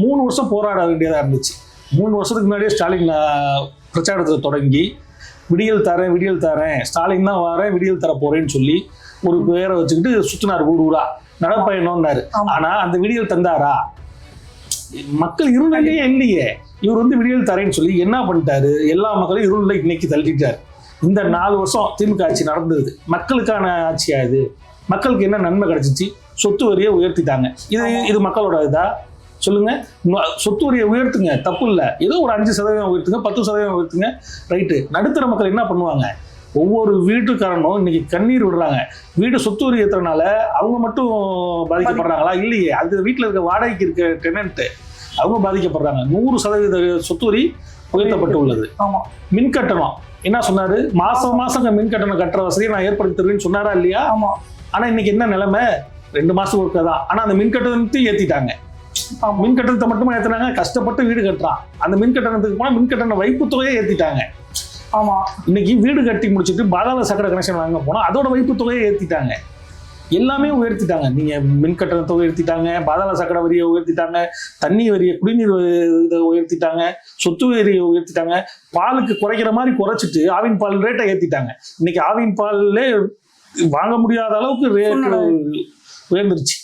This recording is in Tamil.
மூணு வருஷம் போராட வேண்டியதா இருந்துச்சு. மூணு வருஷத்துக்கு முன்னாடியே ஸ்டாலின் பிரச்சாரத்தை தொடங்கி விடியல் தரேன் விடியல் தரேன் ஸ்டாலின் தான் வரேன் விடியல் தர போறேன்னு சொல்லி ஒரு பேரை வச்சுக்கிட்டு சுத்தினார் ஊர் ஊரா. நடப்பயணம்னாரு. ஆனா அந்த விடியல் தந்தாரா? மக்கள் இருளிலேயே இல்லையே இவர் வந்து விடியல் தரேன்னு சொல்லி என்ன பண்ணிட்டாரு? எல்லா மக்களையும் இருளில் இன்னைக்கு தள்ளிட்டாரு. இந்த நாலு வருஷம் திமுக ஆட்சி நடந்தது. மக்களுக்கான ஆட்சியா இது? மக்களுக்கு என்ன நன்மை கிடைச்சிச்சு? சொத்து வரியை உயர்த்திட்டாங்க. இது. இது மக்களோட இதா? சொல்லுங்க. சொத்து வரியை உயர்த்துங்க. தப்பு இல்லை. ஏதோ ஒரு அஞ்சு சதவீதம் உயர்த்துங்க பத்து சதவீதம் உயர்த்துங்க. ரைட்டு. நடுத்தர மக்கள் என்ன பண்ணுவாங்க? ஒவ்வொரு வீட்டுக்காரனும் இன்னைக்கு கண்ணீர் விடுறாங்க. வீடு சொத்து வரி ஏத்துறதுனால அவங்க மட்டும் பாதிக்கப்படுறாங்களா? இல்லையே. அது வீட்டில் இருக்க வாடகைக்கு இருக்க டெனன்ட் அவங்க பாதிக்கப்படுறாங்க. நூறு சதவீத சொத்து வரி உயர்த்தப்பட்டு உள்ளது ஆமா. மின் கட்டணம். என்ன சொன்னாரு? மாசம் மாசம் மின் கட்டணம் கட்டுற வசதியை நான் ஏற்படுத்தி தருவேன்னு சொன்னாரா இல்லையா? ஆமா. ஆனா இன்னைக்கு என்ன நிலைமை? ரெண்டு மாசம் ஒருக்கா தான். ஆனா அந்த மின் கட்டணத்தையும் ஏத்திட்டாங்க. மின் கட்டணத்தை மட்டுமா ஏத்துனாங்க. கஷ்டப்பட்டு வீடு கட்டுறான். அந்த மின் கட்டணத்துக்கு போனா மின் கட்டண வைப்பு தொகையை ஏத்திட்டாங்க. ஆமா. இன்னைக்கு வீடு கட்டி முடிச்சுட்டு பாதாள சக்கர கனெக்ஷன் வாங்க போனா அதோட வைப்பு தொகையை ஏத்திட்டாங்க. எல்லாமே உயர்த்திட்டாங்க. நீங்க மின் கட்டணத்தை உயர்த்திட்டாங்க பாதாள சக்கர வரியை உயர்த்திட்டாங்க தண்ணி வரியை குடிநீர் இதை உயர்த்திட்டாங்க சொத்து வரியை உயர்த்திட்டாங்க. பாலுக்கு குறைக்கிற மாதிரி குறைச்சிட்டு ஆவின் பால் ரேட்டை ஏத்திட்டாங்க. இன்னைக்கு ஆவின் பால்லே வாங்க முடியாத அளவுக்கு ரேட் சூழ்நிலை. உயர்ந்துருச்சு.